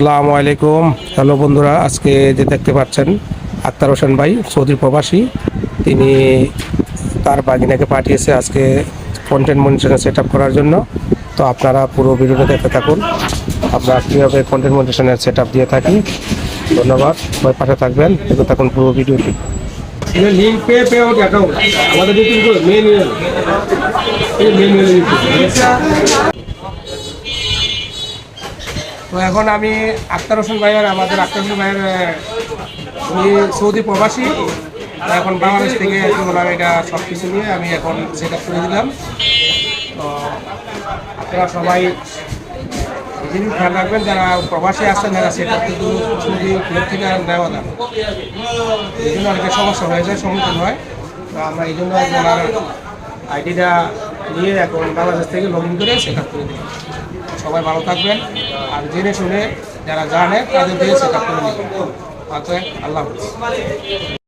আসসালামু আলাইকুম। হ্যালো বন্ধুরা, আজকে যে দেখতে পাচ্ছেন, আক্তার হোসেন ভাই, সৌদি প্রবাসী। তিনি তার বাগিনাকে পাঠিয়েছে আজকে কন্টেন্ট মনিটরিং সেট করার জন্য। তো আপনারা পুরো ভিডিওটা দেখতে থাকুন। আমরা কীভাবে কন্টেন্ট মনিটরিংয়ের সেট দিয়ে থাকি। ধন্যবাদ, সবাই পাশে থাকবেন। দেখতে থাকুন পুরো ভিডিওটি। আমাদের মেন মেন তো এখন আমি আক্তার হোসেন ভাইয়ের, আমাদের আক্তার হোসেন ভাইয়ের উনি সৌদি প্রবাসী। এখন বাংলাদেশ থেকে বললাম এটা সব কিছু নিয়ে আমি এখন সেট করে দিলাম। তো আপনারা সবাই জিনিস খেয়াল রাখবেন, যারা প্রবাসী আসছেন যারা সেটা কিন্তু সৌদি ফ্লেট থেকে নেওয়া এই জন্য অনেকের সমস্যা হয়ে যায়, সম্মুখীন হয়। তো আমরা এই জন্য আইডিটা নিয়ে এখন বাংলাদেশ থেকে লগ ইন করে আপ করে দিই সবাই ভালো থাকবেন, আর জেনে শুনে যারা জানে তাদের দিয়ে সেট করে করে নিবেন আল্লাহ হাফিজ।